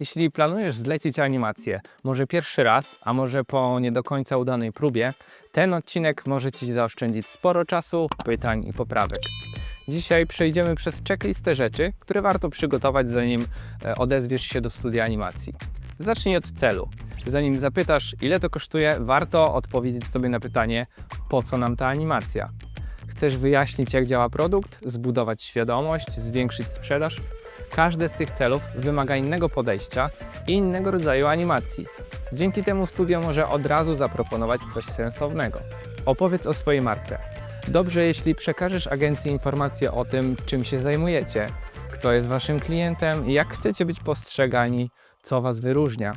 Jeśli planujesz zlecić animację, może pierwszy raz, a może po nie do końca udanej próbie, ten odcinek może Ci zaoszczędzić sporo czasu, pytań i poprawek. Dzisiaj przejdziemy przez checklistę rzeczy, które warto przygotować, zanim e, odezwiesz się do studia animacji. Zacznij od celu. Zanim zapytasz, ile to kosztuje, warto odpowiedzieć sobie na pytanie, po co nam ta animacja. Chcesz wyjaśnić, jak działa produkt, zbudować świadomość, zwiększyć sprzedaż? Każde z tych celów wymaga innego podejścia i innego rodzaju animacji. Dzięki temu studio może od razu zaproponować coś sensownego. Opowiedz o swojej marce. Dobrze, jeśli przekażesz agencji informacje o tym, czym się zajmujecie, kto jest waszym klientem, jak chcecie być postrzegani, co was wyróżnia.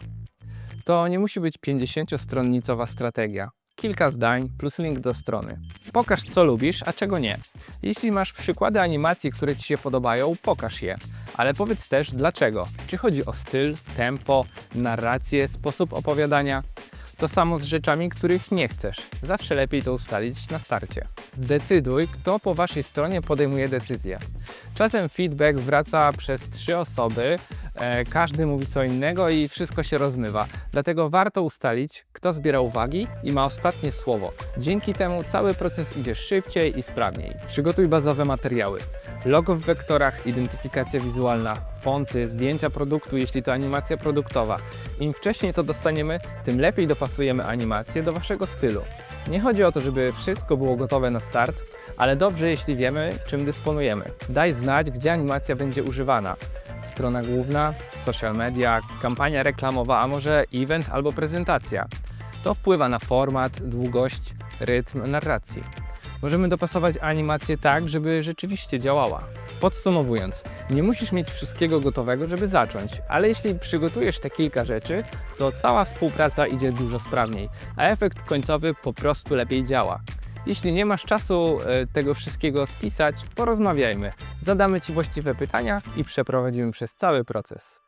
To nie musi być 50-stronnicowa strategia. Kilka zdań plus link do strony. Pokaż, co lubisz, a czego nie. Jeśli masz przykłady animacji, które Ci się podobają, pokaż je. Ale powiedz też dlaczego. Czy chodzi o styl, tempo, narrację, sposób opowiadania? To samo z rzeczami, których nie chcesz. Zawsze lepiej to ustalić na starcie. Zdecyduj, kto po Waszej stronie podejmuje decyzję. Czasem feedback wraca przez trzy osoby, każdy mówi co innego i wszystko się rozmywa. Dlatego warto ustalić, kto zbiera uwagi i ma ostatnie słowo. Dzięki temu cały proces idzie szybciej i sprawniej. Przygotuj bazowe materiały. Logo w wektorach, identyfikacja wizualna, fonty, zdjęcia produktu, jeśli to animacja produktowa. Im wcześniej to dostaniemy, tym lepiej dopasujemy animację do Waszego stylu. Nie chodzi o to, żeby wszystko było gotowe na start, ale dobrze, jeśli wiemy, czym dysponujemy. Daj znać, gdzie animacja będzie używana. Strona główna, social media, kampania reklamowa, a może event albo prezentacja. To wpływa na format, długość, rytm narracji. Możemy dopasować animację tak, żeby rzeczywiście działała. Podsumowując, nie musisz mieć wszystkiego gotowego, żeby zacząć, ale jeśli przygotujesz te kilka rzeczy, to cała współpraca idzie dużo sprawniej, a efekt końcowy po prostu lepiej działa. Jeśli nie masz czasu e, tego wszystkiego spisać, porozmawiajmy. Zadamy Ci właściwe pytania i przeprowadzimy przez cały proces.